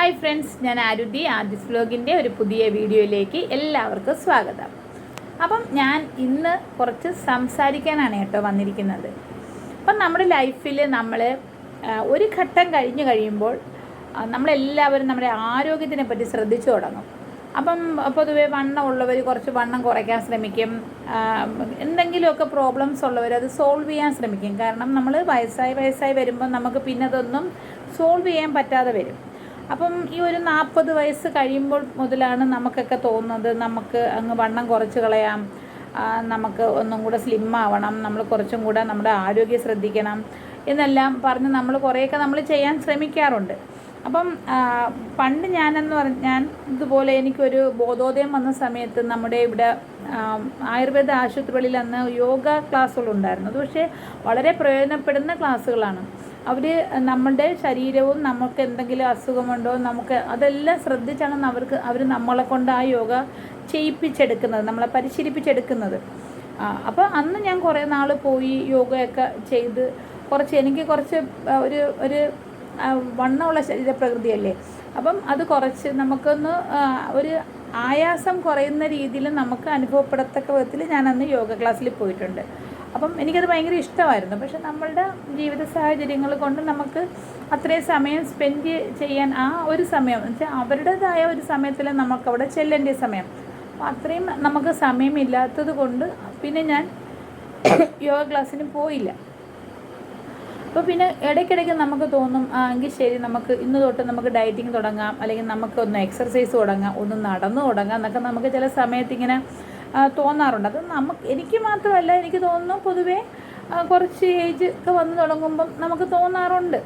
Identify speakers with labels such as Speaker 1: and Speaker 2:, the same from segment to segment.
Speaker 1: Hi friends ഞാൻ ആരുതി. ആദിസ് വ്ലോഗിന്റെ ഒരു പുതിയ വീഡിയോയിലേക്ക് എല്ലാവർക്കും സ്വാഗതം. അപ്പം ഞാൻ ഇന്ന് കുറച്ച് സംസാരിക്കാനാണ് കേട്ടോ വന്നിരിക്കുന്നത്. അപ്പം നമ്മുടെ ലൈഫിൽ നമ്മൾ ഒരു ഘട്ടം കഴിഞ്ഞ് കഴിയുമ്പോൾ നമ്മളെല്ലാവരും നമ്മുടെ ആരോഗ്യത്തിനെ പറ്റി ശ്രദ്ധിച്ചു തുടങ്ങും. അപ്പം പൊതുവേ വണ്ണം ഉള്ളവർ കുറച്ച് വണ്ണം കുറയ്ക്കാൻ ശ്രമിക്കും. എന്തെങ്കിലുമൊക്കെ പ്രോബ്ലംസ് ഉള്ളവർ അത് സോൾവ് ചെയ്യാൻ ശ്രമിക്കും. കാരണം നമ്മൾ വയസ്സായി വയസ്സായി വരുമ്പോൾ നമുക്ക് പിന്നെ അതൊന്നും സോൾവ് ചെയ്യാൻ പറ്റാതെ വരും. അപ്പം ഈ ഒരു നാൽപ്പത് വയസ്സ് കഴിയുമ്പോൾ മുതലാണ് നമുക്കൊക്കെ തോന്നുന്നത് നമുക്ക് അങ്ങ് വണ്ണം കുറച്ച് കളയാം. നമുക്ക് ഒന്നും കൂടെ സ്ലിം ആവണം. നമ്മൾ കുറച്ചും കൂടെ നമ്മുടെ ആരോഗ്യം ശ്രദ്ധിക്കണം എന്നെല്ലാം പറഞ്ഞ് നമ്മൾ കുറേയൊക്കെ നമ്മൾ ചെയ്യാൻ ശ്രമിക്കാറുണ്ട്. അപ്പം പണ്ട് ഞാനെന്ന് പറഞ്ഞ ഞാൻ ഇതുപോലെ എനിക്കൊരു ബോധോദയം വന്ന സമയത്ത് നമ്മുടെ ഇവിടെ ആയുർവേദ ആശുപത്രികളിൽ അന്ന് യോഗ ക്ലാസ്സുകളുണ്ടായിരുന്നു. അത് പക്ഷേ വളരെ പ്രയോജനപ്പെടുന്ന ക്ലാസ്സുകളാണ്. അവർ നമ്മളുടെ ശരീരവും നമുക്ക് എന്തെങ്കിലും അസുഖമുണ്ടോ നമുക്ക് അതെല്ലാം ശ്രദ്ധിച്ചാണ് അവർക്ക് അവർ നമ്മളെ കൊണ്ട് ആ യോഗ ചെയ്യിപ്പിച്ചെടുക്കുന്നത് നമ്മളെ പരിശീലിപ്പിച്ചെടുക്കുന്നത്. അപ്പോൾ അന്ന് ഞാൻ കുറേ നാൾ പോയി യോഗയൊക്കെ ചെയ്ത് കുറച്ച് എനിക്ക് കുറച്ച് ഒരു ഒരു വണ്ണമുള്ള ശരീരപ്രകൃതിയല്ലേ. അപ്പം അത് കുറച്ച് നമുക്കൊന്ന് ഒരു ആയാസം കുറയുന്ന രീതിയിൽ നമുക്ക് അനുഭവപ്പെടത്തക്ക വിധത്തിൽ ഞാൻ അന്ന് യോഗ ക്ലാസ്സിൽ പോയിട്ടുണ്ട്. അപ്പം എനിക്കത് ഭയങ്കര ഇഷ്ടമായിരുന്നു. പക്ഷെ നമ്മളുടെ ജീവിത സാഹചര്യങ്ങൾ കൊണ്ട് നമുക്ക് അത്രയും സമയം സ്പെൻഡ് ചെയ്യാൻ ആ ഒരു സമയം വെച്ചാൽ അവരുടേതായ ഒരു സമയത്തിൽ നമുക്കവിടെ ചെല്ലേണ്ട സമയം. അപ്പം അത്രയും നമുക്ക് സമയമില്ലാത്തത് കൊണ്ട് പിന്നെ ഞാൻ യോഗ ക്ലാസ്സിന് പോയില്ല. അപ്പോൾ പിന്നെ ഇടയ്ക്കിടയ്ക്ക് നമുക്ക് തോന്നും ആ എങ്കിൽ ശരി നമുക്ക് ഇന്ന് തൊട്ട് നമുക്ക് ഡയറ്റിങ് തുടങ്ങാം അല്ലെങ്കിൽ നമുക്ക് ഒന്ന് എക്സർസൈസ് തുടങ്ങാം ഒന്ന് നടന്നു തുടങ്ങാം എന്നൊക്കെ നമുക്ക് ചില സമയത്ത് ഇങ്ങനെ തോന്നാറുണ്ട്. അത് നമുക്ക് എനിക്ക് മാത്രമല്ല എനിക്ക് തോന്നുന്നു പൊതുവേ കുറച്ച് ഏജ് ഒക്കെ വന്നു തുടങ്ങുമ്പം നമുക്ക് തോന്നാറുണ്ട്.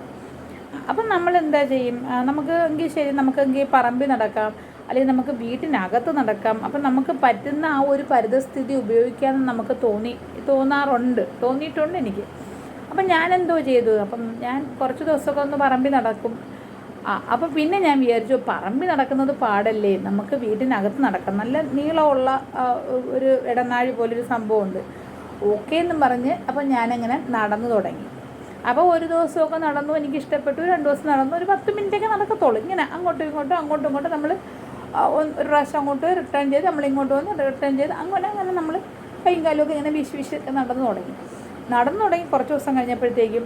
Speaker 1: അപ്പം നമ്മൾ എന്താ ചെയ്യും നമുക്ക് എങ്കിൽ ശരി നമുക്ക് എങ്കിൽ പറമ്പിൽ നടക്കാം. അല്ലെങ്കിൽ നമുക്ക് വീട്ടിനകത്ത് നടക്കാം. അപ്പം നമുക്ക് പറ്റുന്ന ആ ഒരു പരിതസ്ഥിതി ഉപയോഗിക്കാമെന്ന് നമുക്ക് തോന്നി തോന്നാറുണ്ട്. തോന്നിയിട്ടുണ്ട് എനിക്ക്. അപ്പം ഞാൻ എന്തോ ചെയ്തു? അപ്പം ഞാൻ കുറച്ച് ദിവസമൊക്കെ ഒന്ന് പറമ്പിൽ നടക്കും. ആ അപ്പം പിന്നെ ഞാൻ വിചാരിച്ചു പറമ്പിൽ നടക്കുന്നത് പാടല്ലേ നമുക്ക് വീട്ടിനകത്ത് നടക്കാം. നല്ല നീളമുള്ള ഒരു ഇടനാഴി പോലൊരു സംഭവമുണ്ട്. ഓക്കെ എന്നും പറഞ്ഞ് അപ്പം ഞാനങ്ങനെ നടന്നു തുടങ്ങി. അപ്പോൾ ഒരു ദിവസമൊക്കെ നടന്നു എനിക്ക് ഇഷ്ടപ്പെട്ടു രണ്ട് ദിവസം നടന്നു ഒരു പത്ത് മിനിറ്റൊക്കെ നടക്കത്തുള്ളൂ. ഇങ്ങനെ അങ്ങോട്ടും ഇങ്ങോട്ടും അങ്ങോട്ടും ഇങ്ങോട്ടും നമ്മൾ ഒരു പ്രാവശ്യം അങ്ങോട്ട് റിട്ടേൺ ചെയ്ത് നമ്മൾ ഇങ്ങോട്ട് വന്ന് റിട്ടേൺ ചെയ്ത് അങ്ങനെ അങ്ങനെ നമ്മൾ കൈയും കാലുമൊക്കെ ഇങ്ങനെ വീശി വീശി നടന്നു തുടങ്ങി. നടന്നു തുടങ്ങി കുറച്ച് ദിവസം കഴിഞ്ഞപ്പോഴത്തേക്കും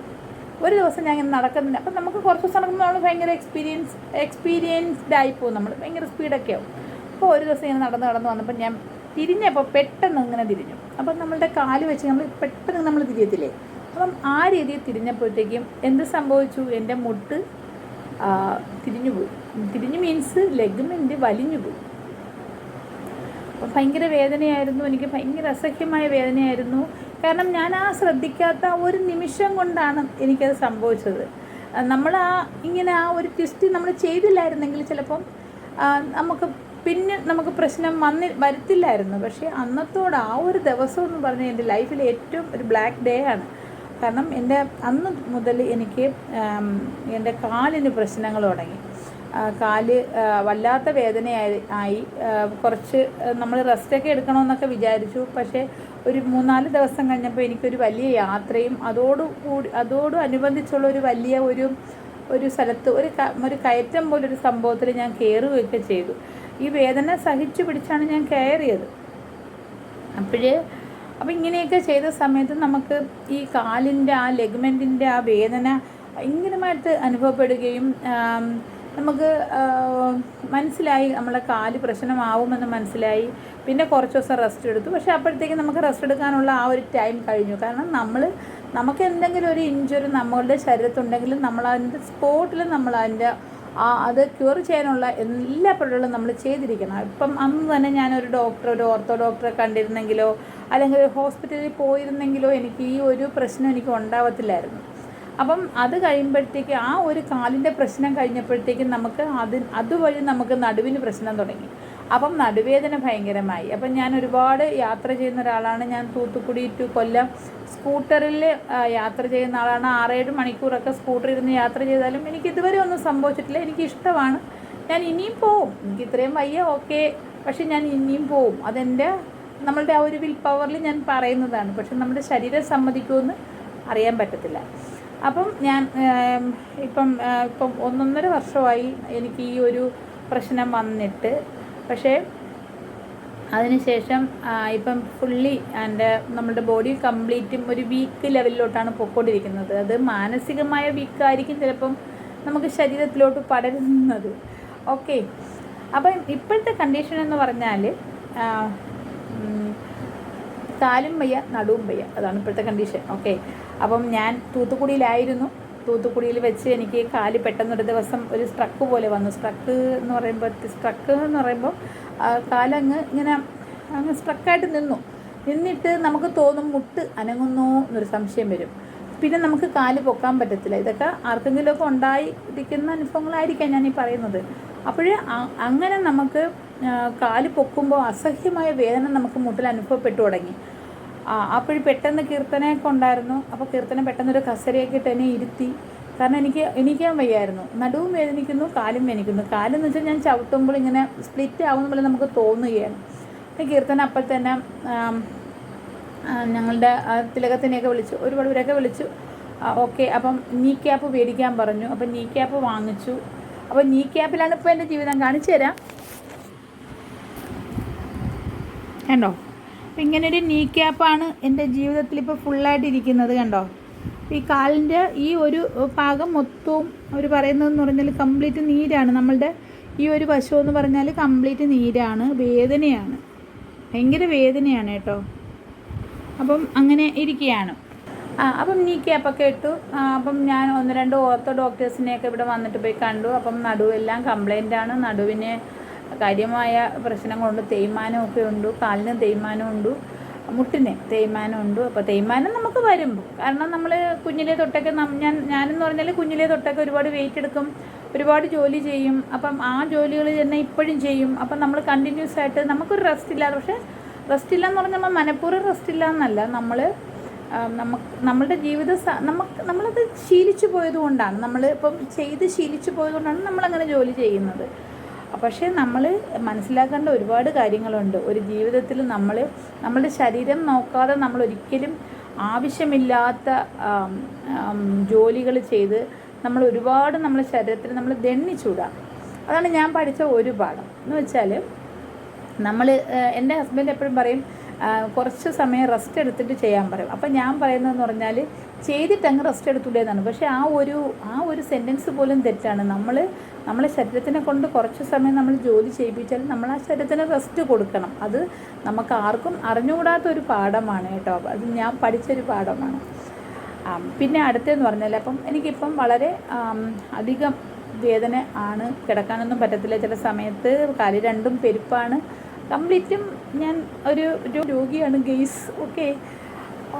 Speaker 1: ഒരു ദിവസം ഞാൻ ഇങ്ങനെ നടക്കുന്നില്ല അപ്പം നമുക്ക് കുറച്ച് ദിവസം നടക്കുമ്പോൾ നമ്മൾ ഭയങ്കര എക്സ്പീരിയൻസ് എക്സ്പീരിയൻസ്ഡ് ആയി ആയിപ്പോവും നമ്മൾ. ഭയങ്കര സ്പീഡൊക്കെ ആവും. അപ്പോൾ ഒരു ദിവസം ഇങ്ങനെ നടന്ന് നടന്ന് വന്നപ്പോൾ ഞാൻ തിരിഞ്ഞപ്പോൾ പെട്ടെന്ന് ഇങ്ങനെ തിരിഞ്ഞു. അപ്പം നമ്മളുടെ കാൽ വെച്ച് നമ്മൾ പെട്ടെന്ന് നമ്മൾ തിരിയത്തില്ലേ? അപ്പം ആ രീതിയിൽ തിരിഞ്ഞപ്പോഴത്തേക്കും എന്ത് സംഭവിച്ചു? എന്റെ മുട്ട് തിരിഞ്ഞു പോയി. തിരിഞ്ഞു മീൻസ് ലെഗ്മെന്റ് വലിഞ്ഞു പോയി. അപ്പം ഭയങ്കര വേദനയായിരുന്നു. എനിക്ക് ഭയങ്കര അസഹ്യമായ വേദനയായിരുന്നു. കാരണം ഞാൻ ആ ശ്രദ്ധിക്കാത്ത ഒരു നിമിഷം കൊണ്ടാണ് എനിക്കത് സംഭവിച്ചത്. നമ്മൾ ആ ഇങ്ങനെ ആ ഒരു ട്വിസ്റ്റ് നമ്മൾ ചെയ്തില്ലായിരുന്നെങ്കിൽ ചിലപ്പം നമുക്ക് പിന്നെ നമുക്ക് പ്രശ്നം വന്നി വരുത്തില്ലായിരുന്നു. പക്ഷേ അന്നത്തോട് ആ ഒരു ദിവസം എന്ന് പറഞ്ഞാൽ എന്റെ ലൈഫിലെ ഏറ്റവും ഒരു ബ്ലാക്ക് ഡേ ആണ്. കാരണം എന്റെ അന്ന് മുതൽ എനിക്ക് എന്റെ കാലിന് പ്രശ്നങ്ങൾ തുടങ്ങി. കാൽ വല്ലാത്ത വേദനയായി ആയി. കുറച്ച് നമ്മൾ റെസ്റ്റൊക്കെ എടുക്കണമെന്നൊക്കെ വിചാരിച്ചു. പക്ഷേ ഒരു മൂന്നാൽ ദിവസം കഴിഞ്ഞപ്പോൾ എനിക്കൊരു വലിയ യാത്രയും അതോട് കൂടി അതോട് അനുബന്ധിച്ചുള്ള ഒരു വലിയ ഒരു ഒരു സ്ഥലത്ത് ഒരു ഒരു കയറ്റം പോലൊരു സംഭവത്തിൽ ഞാൻ കയറുകയൊക്കെ ചെയ്തു. ഈ വേദന സഹിച്ചു പിടിച്ചാണ് ഞാൻ കയറിയത്. അപ്പോഴേ അപ്പം ഇങ്ങനെയൊക്കെ ചെയ്ത സമയത്ത് നമുക്ക് ഈ കാലിന്റെ ആ ലെഗ്മെന്റിന്റെ ആ വേദന ഭയങ്കരമായിട്ട് അനുഭവപ്പെടുകയും നമുക്ക് മനസ്സിലായി നമ്മളെ കാൽ പ്രശ്നമാവുമെന്ന് മനസ്സിലായി. പിന്നെ കുറച്ച് ദിവസം റെസ്റ്റ് എടുത്തു. പക്ഷേ അപ്പോഴത്തേക്കും നമുക്ക് റെസ്റ്റ് എടുക്കാനുള്ള ആ ഒരു ടൈം കഴിഞ്ഞു. കാരണം നമ്മൾ നമുക്ക് എന്തെങ്കിലും ഒരു ഇഞ്ചുറി നമ്മളുടെ ശരീരത്തുണ്ടെങ്കിൽ നമ്മൾ അതിന്റെ സ്പോട്ടിൽ നമ്മൾ അതിന്റെ ആ അത് ക്യൂർ ചെയ്യാനുള്ള എല്ലാ പരിപാടികളും നമ്മൾ ചെയ്തിരിക്കണം. ഇപ്പം അന്ന് തന്നെ ഞാനൊരു ഡോക്ടർ ഒരു ഓർത്തോ ഡോക്ടറെ കണ്ടിരുന്നെങ്കിലോ അല്ലെങ്കിൽ ഹോസ്പിറ്റലിൽ പോയിരുന്നെങ്കിലോ എനിക്ക് ഈ ഒരു പ്രശ്നം എനിക്ക് ഉണ്ടാവത്തില്ലായിരുന്നു. അപ്പം അത് കഴിയുമ്പോഴത്തേക്ക് ആ ഒരു കാലിന്റെ പ്രശ്നം കഴിഞ്ഞപ്പോഴത്തേക്കും നമുക്ക് അത് അതുവഴി നമുക്ക് നടുവിന് പ്രശ്നം തുടങ്ങി. അപ്പം നടുവേദന ഭയങ്കരമായി. അപ്പം ഞാൻ ഒരുപാട് യാത്ര ചെയ്യുന്ന ഒരാളാണ്. ഞാൻ തൂത്തുക്കുടി ടു കൊല്ലം സ്കൂട്ടറിൽ യാത്ര ചെയ്യുന്ന ആളാണ്. ആറേഴ് മണിക്കൂറൊക്കെ സ്കൂട്ടറിൽ ഇരുന്ന് യാത്ര ചെയ്താലും എനിക്ക് ഇതുവരെ ഒന്നും സംഭവിച്ചിട്ടില്ല. എനിക്ക് ഇഷ്ടമാണ്. ഞാൻ ഇനിയും പോവും. എനിക്ക് ഇത്രയും വയ്യ ഓക്കെ. പക്ഷെ ഞാൻ ഇനിയും പോവും. അതെന്റെ നമ്മളുടെ ആ ഒരു വിൽ പവറിൽ ഞാൻ പറയുന്നതാണ്. പക്ഷെ നമ്മുടെ ശരീരം സമ്മതിക്കുമെന്ന് അറിയാൻ പറ്റത്തില്ല. അപ്പം ഞാൻ ഇപ്പം ഇപ്പം ഒന്നൊന്നര വർഷമായി എനിക്ക് ഈ ഒരു പ്രശ്നം വന്നിട്ട്. പക്ഷേ അതിനുശേഷം ശേഷം ഇപ്പം ഫുള്ളി എന്റെ നമ്മുടെ ബോഡി കംപ്ലീറ്റും ഒരു വീക്ക് ലെവലിലോട്ടാണ് പൊയ്ക്കൊണ്ടിരിക്കുന്നത് അത് മാനസികമായ വീക്കായിരിക്കും ചിലപ്പം നമുക്ക് ശരീരത്തിലോട്ട് പടരുന്നത്. ഓക്കെ അപ്പം ഇപ്പോഴത്തെ കണ്ടീഷൻ എന്ന് പറഞ്ഞാൽ കാലും വയ്യ നടുവും വയ്യ. അതാണ് ഇപ്പോഴത്തെ കണ്ടീഷൻ ഓക്കെ അപ്പം ഞാൻ തൂത്തുക്കുടിയിലായിരുന്നു. തൂത്തുക്കുടിയിൽ വെച്ച് എനിക്ക് കാൽ പെട്ടെന്നൊരു ദിവസം ഒരു സ്ട്രക്ക് പോലെ വന്നു. സ്ട്രക്ക് എന്ന് പറയുമ്പോൾ സ്ട്രക്ക് എന്ന് പറയുമ്പോൾ കാലങ്ങ് ഇങ്ങനെ അങ്ങ് സ്ട്രക്കായിട്ട് നിന്നു. നിന്നിട്ട് നമുക്ക് തോന്നും മുട്ട് അനങ്ങുന്നോ എന്നൊരു സംശയം വരും. പിന്നെ നമുക്ക് കാൽ പൊക്കാൻ പറ്റത്തില്ല. ഇതൊക്കെ ആർക്കെങ്കിലുമൊക്കെ ഉണ്ടായിരിക്കുന്ന അനുഭവങ്ങളായിരിക്കാം ഞാൻ ഈ പറയുന്നത്. അപ്പോഴേ അങ്ങനെ നമുക്ക് കാൽ പൊക്കുമ്പോൾ അസഹ്യമായ വേദന നമുക്ക് മുട്ടിൽ അനുഭവപ്പെട്ടു തുടങ്ങി. ആ അപ്പോഴും പെട്ടെന്ന് കീർത്തനയൊക്കെ ഉണ്ടായിരുന്നു അപ്പോൾ കീർത്തന പെട്ടെന്നൊരു കസരയൊക്കെ ഇട്ട് എന്നെ ഇരുത്തി. കാരണം എനിക്ക് എണീക്കാൻ വയ്യായിരുന്നു. നടുവും വേദനിക്കുന്നു കാലും വേദനിക്കുന്നു. കാലെന്ന് വെച്ചാൽ ഞാൻ ചവിട്ടുമ്പോൾ ഇങ്ങനെ സ്പ്ലിറ്റ് ആവുന്ന പോലെ നമുക്ക് തോന്നുകയാണ്. കീർത്തന അപ്പോൾ തന്നെ ഞങ്ങളുടെ തിലകത്തിനെയൊക്കെ വിളിച്ചു. ഒരുപാട് പേരൊക്കെ വിളിച്ചു. ഓക്കെ അപ്പം നീ ക്യാപ്പ് മേടിക്കാൻ പറഞ്ഞു. അപ്പം നീ ക്യാപ്പ് വാങ്ങിച്ചു. അപ്പം നീ ക്യാപ്പിലാണ് ഇപ്പോൾ എന്റെ ജീവിതം കാണിച്ചു തരാം. കണ്ടോ? അപ്പം ഇങ്ങനൊരു നീ ക്യാപ്പാണ് എന്റെ ജീവിതത്തിൽ ഇപ്പോൾ ഫുള്ളായിട്ട് ഇരിക്കുന്നത് കണ്ടോ? ഈ കാലിന്റെ ഈ ഒരു ഭാഗം മൊത്തവും അവർ പറയുന്നതെന്ന് പറഞ്ഞാൽ കംപ്ലീറ്റ് നീരാണ് നമ്മളുടെ ഈ ഒരു വശം എന്ന് പറഞ്ഞാൽ കംപ്ലീറ്റ് നീരാണ്. വേദനയാണ്. ഭയങ്കര വേദനയാണ് കേട്ടോ. അപ്പം അങ്ങനെ ഇരിക്കുകയാണ് ആ അപ്പം നീ ക്യാപ്പൊക്കെ ഇട്ടു. അപ്പം ഞാൻ ഒന്ന് രണ്ട് ഓർത്തോ ഡോക്ടേഴ്സിനെയൊക്കെ ഇവിടെ വന്നിട്ട് പോയി കണ്ടു. അപ്പം നടുവെല്ലാം ആണ്. നടുവിന് കാര്യമായ പ്രശ്നം പ്രശ്നങ്ങളുണ്ട് തേയ്മാനമൊക്കെ ഉണ്ട്. കാലിന് തേയ്മാനമുണ്ട് മുട്ടിന് തേയ്മാനമുണ്ട് അപ്പോൾ തേയ്മാനം നമുക്ക് വരും. കാരണം നമ്മൾ കുഞ്ഞിലെ തൊട്ടൊക്കെ ഞാൻ ഞാനെന്ന് പറഞ്ഞാൽ കുഞ്ഞിലെ തൊട്ടൊക്കെ ഒരുപാട് വെയിറ്റ് എടുക്കും. ഒരുപാട് ജോലി ചെയ്യും. അപ്പം ആ ജോലികൾ തന്നെ ഇപ്പോഴും ചെയ്യും. അപ്പം നമ്മൾ കണ്ടിന്യൂസ് ആയിട്ട് നമുക്കൊരു റെസ്റ്റ് ഇല്ലാതെ പക്ഷേ റെസ്റ്റ് ഇല്ല എന്ന് പറഞ്ഞാൽ നമ്മൾ മനഃപൂർവം റെസ്റ്റ് ഇല്ല എന്നല്ല നമ്മൾ നമുക്ക് നമ്മളുടെ ജീവിത നമുക്ക് നമ്മളത് ശീലിച്ചു പോയത് കൊണ്ടാണ് നമ്മൾ ഇപ്പം ചെയ്ത് ശീലിച്ചു പോയതുകൊണ്ടാണ് നമ്മളങ്ങനെ ജോലി ചെയ്യുന്നത്. പക്ഷേ നമ്മൾ മനസ്സിലാക്കേണ്ട ഒരുപാട് കാര്യങ്ങളുണ്ട്. ഒരു ജീവിതത്തിൽ നമ്മൾ നമ്മളുടെ ശരീരം നോക്കാതെ നമ്മൾ ഒരിക്കലും ആവശ്യമില്ലാത്ത ജോലികൾ ചെയ്ത് നമ്മൾ ഒരുപാട് നമ്മുടെ ശരീരത്തിൽ നമ്മൾ ദണ്ണിച്ചൂടാം അതാണ് ഞാൻ പഠിച്ച ഒരു പാഠം. എന്ന് വെച്ചാൽ നമ്മൾ എന്റെ ഹസ്ബൻഡ് എപ്പോഴും പറയും കുറച്ച് സമയം റെസ്റ്റ് എടുത്തിട്ട് ചെയ്യാൻ പറയും. അപ്പം ഞാൻ പറയുന്നതെന്ന് പറഞ്ഞാൽ ചെയ്തിട്ട് അങ്ങ് റെസ്റ്റ് എടുത്തൂടെ എന്നാണ്. പക്ഷേ ആ ഒരു ആ ഒരു സെന്റൻസ് പോലും തെറ്റാണ്. നമ്മൾ നമ്മളെ ശരീരത്തിനെ കൊണ്ട് കുറച്ച് സമയം നമ്മൾ ജോലി ചെയ്യിപ്പിച്ചാൽ നമ്മൾ ആ ശരീരത്തിന് റെസ്റ്റ് കൊടുക്കണം. അത് നമുക്ക് ആർക്കും അറിഞ്ഞുകൂടാത്ത ഒരു പാഠമാണ് കേട്ടോ. അത് ഞാൻ പഠിച്ചൊരു പാഠമാണ്. പിന്നെ അടുത്തതെന്ന് പറഞ്ഞാൽ അപ്പം എനിക്കിപ്പം വളരെ അധികം വേദന ആണ്. കിടക്കാനൊന്നും പറ്റത്തില്ല. ചില സമയത്ത് കാലി രണ്ടും പെരുപ്പാണ്. കംപ്ലീറ്റും ഞാൻ ഒരു രോഗിയാണ് ഗെയ്സ്. ഓക്കെ.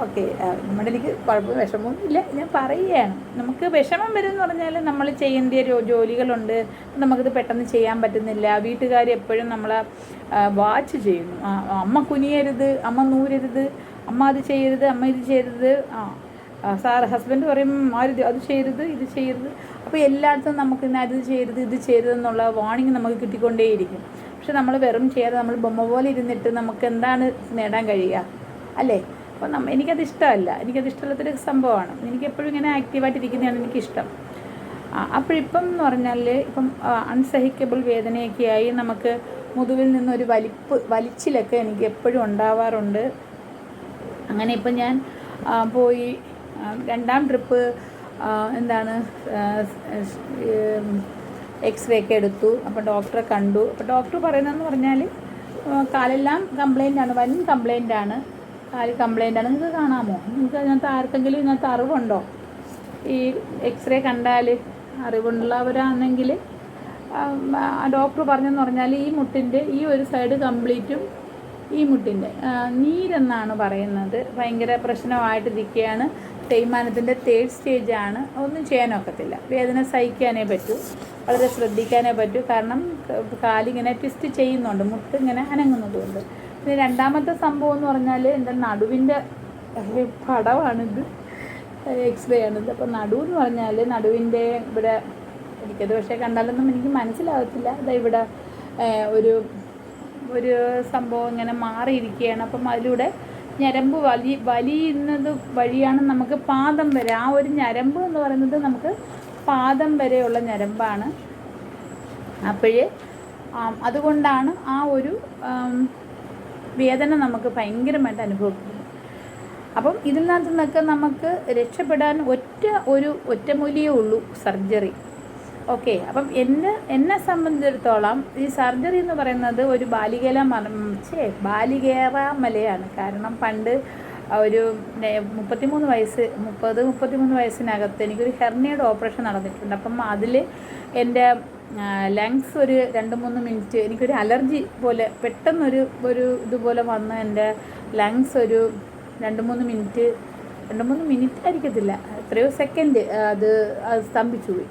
Speaker 1: ഓക്കെ നമ്മുടെ എനിക്ക് കുഴപ്പം വിഷമവും ഇല്ല ഞാൻ പറയുകയാണ്. നമുക്ക് വിഷമം വരും എന്ന് പറഞ്ഞാൽ നമ്മൾ ചെയ്യേണ്ട ജോലികളുണ്ട്. നമുക്കിത് പെട്ടെന്ന് ചെയ്യാൻ പറ്റുന്നില്ല. വീട്ടുകാർ എപ്പോഴും നമ്മളെ വാച്ച് ചെയ്യുന്നു. അമ്മ കുനിയരുത് അമ്മ നൂരരുത് അമ്മ അത് ചെയ്യരുത് അമ്മ ഇത് ചെയ്യരുത്. ആ ആ, സാർ ഹസ്ബൻഡ് പറയും ആര് അത് ചെയ്യരുത് ഇത് ചെയ്യരുത്. അപ്പോൾ എല്ലായിടത്തും നമുക്ക് ഇന്ന് അത് ചെയ്യരുത് ഇത് ചെയ്യരുത് എന്നുള്ള വാണിംഗ് നമുക്ക് കിട്ടിക്കൊണ്ടേയിരിക്കും. പക്ഷെ നമ്മൾ വെറും ചെയ്യാതെ നമ്മൾ ബൊമ്മ പോലെ ഇരുന്നിട്ട് നമുക്ക് എന്താണ് നേടാൻ കഴിയുക? അല്ലേ? അപ്പോൾ നമ്മ എനിക്കത് ഇഷ്ടമല്ല. എനിക്കത് ഇഷ്ടമുള്ളതൊരു സംഭവമാണ്. എനിക്കെപ്പോഴും ഇങ്ങനെ ആക്റ്റീവായിട്ട് ഇരിക്കുന്നതാണ് എനിക്കിഷ്ടം. അപ്പോഴിപ്പം എന്ന് പറഞ്ഞാൽ ഇപ്പം അൺസഹിക്കബിൾ വേദനയൊക്കെയായി നമുക്ക് മുതുവിൽ നിന്നൊരു വലിപ്പ് വലിച്ചിലൊക്കെ എനിക്ക് എപ്പോഴും ഉണ്ടാവാറുണ്ട്. അങ്ങനെ ഇപ്പം ഞാൻ പോയി രണ്ടാം ട്രിപ്പ് എന്താണ് എക്സ്റേ ഒക്കെ എടുത്തു. അപ്പോൾ ഡോക്ടറെ കണ്ടു. അപ്പോൾ ഡോക്ടർ പറയുന്നതെന്ന് പറഞ്ഞാൽ കാലെല്ലാം കംപ്ലൈന്റ് ആണ്. വൻ കംപ്ലൈന്റ് ആണ്. കാൽ കംപ്ലൈന്റ് ആണ്. നിങ്ങൾക്ക് കാണാമോ? നിങ്ങൾക്ക് അതിനകത്ത് ആർക്കെങ്കിലും ഇതിനകത്ത് അറിവുണ്ടോ? ഈ എക്സ്റേ കണ്ടാൽ അറിവുള്ളവരാണെങ്കിൽ ഡോക്ടർ പറഞ്ഞെന്ന് പറഞ്ഞാൽ ഈ മുട്ടിന്റെ ഈ ഒരു സൈഡ് കംപ്ലീറ്റും ഈ മുട്ടിന്റെ നീരെന്നാണ് പറയുന്നത്. ഭയങ്കര പ്രശ്നമായിട്ടിരിക്കുകയാണ്. തേയ്മാനത്തിന്റെ തേർഡ് സ്റ്റേജാണ് ഒന്നും ചെയ്യാനൊക്കത്തില്ല വേദന സഹിക്കാനേ പറ്റൂ. വളരെ ശ്രദ്ധിക്കാനേ പറ്റൂ. കാരണം കാലിങ്ങനെ ട്വിസ്റ്റ് ചെയ്യുന്നുണ്ട്. മുട്ട് ഇങ്ങനെ അനങ്ങുന്നതുകൊണ്ട്. പിന്നെ രണ്ടാമത്തെ സംഭവം എന്ന് പറഞ്ഞാൽ എന്റെ നടുവിന്റെ പടമാണിത് എക്സ്റേ ആണിത്. അപ്പോൾ നടു എന്ന് പറഞ്ഞാൽ നടുവിന്റെ ഇവിടെ എനിക്കത് പക്ഷേ കണ്ടാലൊന്നും എനിക്ക് മനസ്സിലാകത്തില്ല അതാ ഇവിടെ ഒരു ഒരു സംഭവം ഇങ്ങനെ മാറിയിരിക്കുകയാണ്. അപ്പം അതിലൂടെ ഞരമ്പ് വലി വലിയുന്നത് വഴിയാണ് നമുക്ക് പാദം വരെ. ആ ഒരു ഞരമ്പ് എന്ന് പറയുന്നത് നമുക്ക് പാദം വരെയുള്ള ഞരമ്പാണ്. അപ്പോഴേ അതുകൊണ്ടാണ് ആ ഒരു വേദന നമുക്ക് ഭയങ്കരമായിട്ട് അനുഭവപ്പെടുന്നത് അപ്പം ഇതിനകത്ത് നിന്നൊക്കെ നമുക്ക് രക്ഷപ്പെടാൻ ഒറ്റ ഒരു ഒറ്റമൂലിയേ ഉള്ളൂ സർജറി. ഓക്കെ അപ്പം എന്നെ എന്നെ സംബന്ധിച്ചിടത്തോളം ഈ സർജറി എന്ന് പറയുന്നത് ഒരു ബാലികേല മറച്ചേ ബാലികേറ മലയാണ്. കാരണം പണ്ട് ഒരു മുപ്പത്തിമൂന്ന് വയസ്സ് മുപ്പത് മുപ്പത്തിമൂന്ന് വയസ്സിനകത്ത് എനിക്കൊരു ഹെർണിയുടെ ഓപ്പറേഷൻ നടന്നിട്ടുണ്ട്. അപ്പം അതിൽ എന്റെ ലങ്സ് ഒരു രണ്ട് മൂന്ന് മിനിറ്റ് എനിക്കൊരു അലർജി പോലെ പെട്ടെന്നൊരു ഒരു ഇതുപോലെ വന്ന് എന്റെ ലങ്സ് ഒരു രണ്ട് മൂന്ന് മിനിറ്റ് രണ്ട് മൂന്ന് മിനിറ്റ് ആയിരിക്കത്തില്ല എത്രയോ സെക്കൻഡ് അത് അത് സ്തംഭിച്ചു പോയി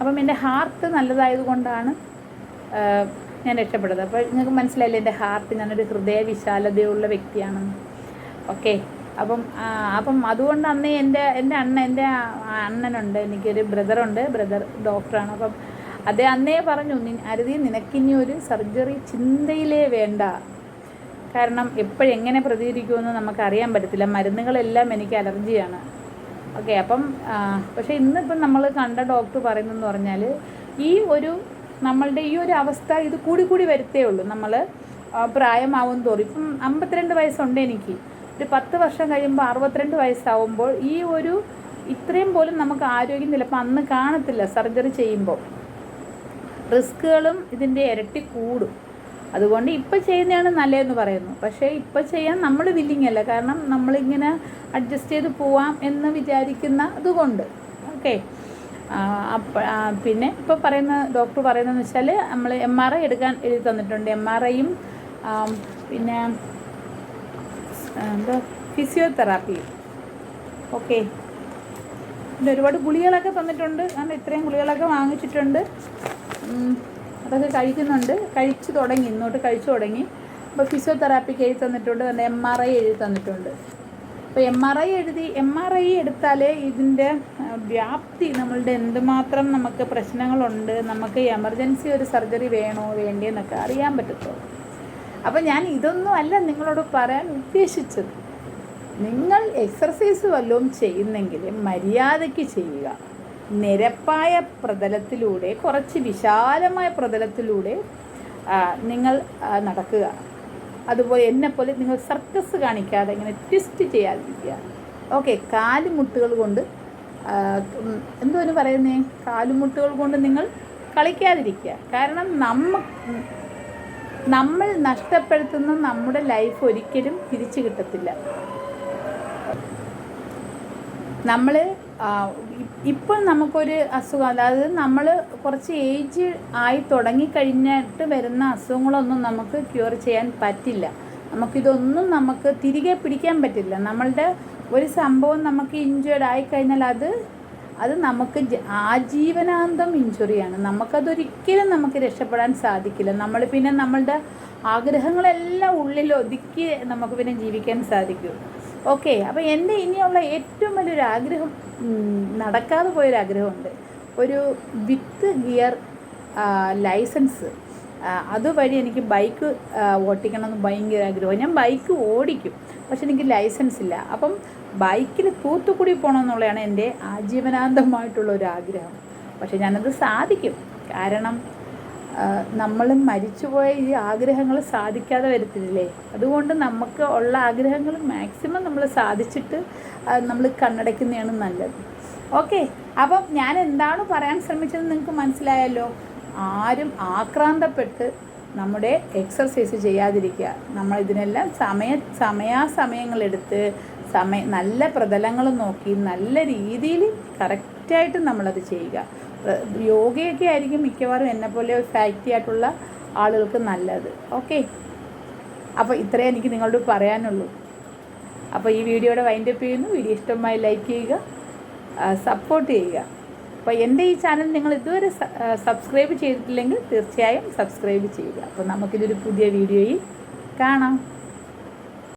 Speaker 1: അപ്പം എന്റെ ഹാർട്ട് നല്ലതായതുകൊണ്ടാണ് ഞാൻ രക്ഷപ്പെട്ടത്. അപ്പോൾ നിങ്ങൾക്ക് മനസ്സിലായില്ലേ എന്റെ ഹാർട്ട് ഞാനൊരു ഹൃദയ വിശാലതയുള്ള വ്യക്തിയാണെന്ന്. ഓക്കെ. അപ്പം അപ്പം അതുകൊണ്ട് അന്ന് എന്റെ എന്റെ അണ്ണൻ എന്റെ അണ്ണനുണ്ട് എനിക്കൊരു ബ്രദറുണ്ട് ബ്രദർ ഡോക്ടറാണ്. അപ്പം അതേ അന്നേ പറഞ്ഞു "നി- അരുതി നിനക്കിനി ഒരു സർജറി ചിന്തയിലേ വേണ്ട. കാരണം എപ്പോഴെങ്ങനെ പ്രതികരിക്കുമെന്ന് നമുക്കറിയാൻ പറ്റത്തില്ല. മരുന്നുകളെല്ലാം എനിക്ക് അലർജിയാണ്. ഓക്കെ അപ്പം പക്ഷേ ഇന്നിപ്പം നമ്മൾ കണ്ട ഡോക്ടർ പറയുന്നതെന്ന് പറഞ്ഞാൽ ഈ ഒരു നമ്മളുടെ ഈ ഒരു അവസ്ഥ ഇത് കൂടി കൂടി വരുത്തേ ഉള്ളൂ. നമ്മൾ പ്രായമാവും തോറും. ഇപ്പം അമ്പത്തിരണ്ട് വയസ്സുണ്ട് എനിക്ക്. ഒരു പത്ത് വർഷം കഴിയുമ്പോൾ അറുപത്തിരണ്ട് വയസ്സാവുമ്പോൾ ഈ ഒരു ഇത്രയും പോലും നമുക്ക് ആരോഗ്യം ചിലപ്പോൾ അന്ന് കാണത്തില്ല സർജറി ചെയ്യുമ്പോൾ റിസ്കുകളും ഇതിന്റെ ഇരട്ടി കൂടും. അതുകൊണ്ട് ഇപ്പം ചെയ്യുന്നതാണ് നല്ലതെന്ന് പറയുന്നു. പക്ഷേ ഇപ്പം ചെയ്യാൻ നമ്മൾ വില്ലിങ് അല്ല. കാരണം നമ്മളിങ്ങനെ അഡ്ജസ്റ്റ് ചെയ്ത് പോവാം എന്ന് വിചാരിക്കുന്ന അതുകൊണ്ട്. ഓക്കെ. പിന്നെ ഇപ്പോൾ പറയുന്ന ഡോക്ടർ പറയുന്നതെന്ന് വെച്ചാൽ നമ്മൾ എം ആർ ഐ എടുക്കാൻ എഴുതി തന്നിട്ടുണ്ട്. എം ആർ ഐയും പിന്നെ എന്താ ഫിസിയോതെറാപ്പി ഓക്കെ. പിന്നെ ഒരുപാട് ഗുളികളൊക്കെ തന്നിട്ടുണ്ട്. കാരണം ഇത്രയും ഗുളികളൊക്കെ വാങ്ങിച്ചിട്ടുണ്ട്. അതൊക്കെ കഴിക്കുന്നുണ്ട്. കഴിച്ചു തുടങ്ങി ഇന്നോട്ട് കഴിച്ചു തുടങ്ങി. അപ്പോൾ ഫിസിയോതെറാപ്പിക്ക് എഴുതി തന്നിട്ടുണ്ട് തന്നെ എം ആർ ഐ എഴുതി തന്നിട്ടുണ്ട്. അപ്പോൾ എം ആർ ഐ എഴുതി എം ആർ ഐ എടുത്താലേ ഇതിന്റെ വ്യാപ്തി നമ്മളുടെ എന്തുമാത്രം നമുക്ക് പ്രശ്നങ്ങളുണ്ട് നമുക്ക് എമർജൻസി ഒരു സർജറി വേണോ വേണ്ടേന്നൊക്കെ അറിയാൻ പറ്റത്തുള്ളൂ. അപ്പോൾ ഞാൻ ഇതൊന്നും അല്ല നിങ്ങളോട് പറയാൻ ഉദ്ദേശിച്ചത്. നിങ്ങൾ എക്സർസൈസ് വല്ലതും ചെയ്യുന്നെങ്കിൽ മര്യാദയ്ക്ക് ചെയ്യുക. നിരപ്പായ പ്രതലത്തിലൂടെ കുറച്ച് വിശാലമായ പ്രതലത്തിലൂടെ നിങ്ങൾ നടക്കുക. അതുപോലെ എന്നെപ്പോലെ നിങ്ങൾ സർക്കസ് കാണിക്കാതെ ഇങ്ങനെ ട്വിസ്റ്റ് ചെയ്യാതിരിക്കുക. ഓക്കെ കാലുമുട്ടുകൾ കൊണ്ട് എന്തോന്ന് പറയുന്നേ? കാലുമുട്ടുകൾ കൊണ്ട് നിങ്ങൾ കളിക്കാതിരിക്കുക. കാരണം നമ്മ നമ്മൾ നഷ്ടപ്പെടുത്തുന്ന നമ്മുടെ ലൈഫ് ഒരിക്കലും തിരിച്ചു കിട്ടത്തില്ല. നമ്മൾ ഇപ്പോൾ നമുക്കൊരു അസുഖം അതായത് നമ്മൾ കുറച്ച് ഏജ് ആയി തുടങ്ങിക്കഴിഞ്ഞിട്ട് വരുന്ന അസുഖങ്ങളൊന്നും നമുക്ക് ക്യൂർ ചെയ്യാൻ പറ്റില്ല. നമുക്കിതൊന്നും നമുക്ക് തിരികെ പിടിക്കാൻ പറ്റില്ല. നമ്മളുടെ ഒരു സംഭവം നമുക്ക് ഇഞ്ചേർഡ് ആയിക്കഴിഞ്ഞാൽ അത് അത് നമുക്ക് ആജീവനാന്തം ഇഞ്ചുറിയാണ് നമുക്കതൊരിക്കലും നമുക്ക് രക്ഷപ്പെടാൻ സാധിക്കില്ല. നമ്മൾ പിന്നെ നമ്മളുടെ ആഗ്രഹങ്ങളെല്ലാം ഉള്ളിൽ ഒതുക്കി നമുക്ക് പിന്നെ ജീവിക്കാൻ സാധിക്കും. ഓക്കെ അപ്പോൾ എന്റെ ഇനിയുള്ള ഏറ്റവും വലിയൊരു ആഗ്രഹം നടക്കാതെ പോയൊരു ആഗ്രഹമുണ്ട് ഒരു വിത്ത് ഗിയർ ലൈസൻസ്. അതുവഴി എനിക്ക് ബൈക്ക് ഓട്ടിക്കണം എന്ന് ഭയങ്കര ആഗ്രഹം ഞാൻ ബൈക്ക് ഓടിക്കും പക്ഷെ എനിക്ക് ലൈസൻസ് ഇല്ല. അപ്പം ബൈക്കിൽ തൂത്തുക്കുടി പോകണം എന്നുള്ളതാണ് എന്റെ ആജീവനാന്തമായിട്ടുള്ള ഒരു ആഗ്രഹം. പക്ഷെ ഞാനത് സാധിക്കും. കാരണം നമ്മൾ മരിച്ചുപോയ ഈ ആഗ്രഹങ്ങൾ സാധിക്കാതെ വരത്തില്ലേ അതുകൊണ്ട് നമുക്ക് ഉള്ള ആഗ്രഹങ്ങൾ മാക്സിമം നമ്മൾ സാധിച്ചിട്ട് നമ്മൾ കണ്ണടയ്ക്കുന്നതാണ് നല്ലത്. ഓക്കെ അപ്പം ഞാൻ എന്താണ് പറയാൻ ശ്രമിച്ചത് നിങ്ങൾക്ക് മനസ്സിലായല്ലോ? ആരും ആക്രാന്തപ്പെട്ട് നമ്മുടെ എക്സർസൈസ് ചെയ്യാതിരിക്കുക. നമ്മൾ ഇതിനെല്ലാം സമയ സമയാസമയങ്ങളെടുത്ത് സമയ നല്ല പ്രതലങ്ങൾ നോക്കി നല്ല രീതിയിൽ കറക്റ്റായിട്ട് നമ്മളത് ചെയ്യുക. യോഗയൊക്കെ ആയിരിക്കും മിക്കവാറും എന്നെപ്പോലെ ഫാക്റ്റി ആയിട്ടുള്ള ആളുകൾക്ക് നല്ലത്. ഓക്കെ അപ്പോൾ ഇത്രയേ എനിക്ക് നിങ്ങളോട് പറയാനുള്ളൂ. അപ്പോൾ ഈ വീഡിയോയുടെ വൈൻഡപ്പ് ചെയ്യുന്നു. വീഡിയോ ഇഷ്ടമായി ലൈക്ക് ചെയ്യുക സപ്പോർട്ട് ചെയ്യുക. അപ്പോൾ എന്റെ ഈ ചാനൽ നിങ്ങൾ ഇതുവരെ സബ്സ്ക്രൈബ് ചെയ്തിട്ടില്ലെങ്കിൽ തീർച്ചയായും സബ്സ്ക്രൈബ് ചെയ്യുക. അപ്പോൾ നമുക്കിതൊരു പുതിയ വീഡിയോയിൽ കാണാം.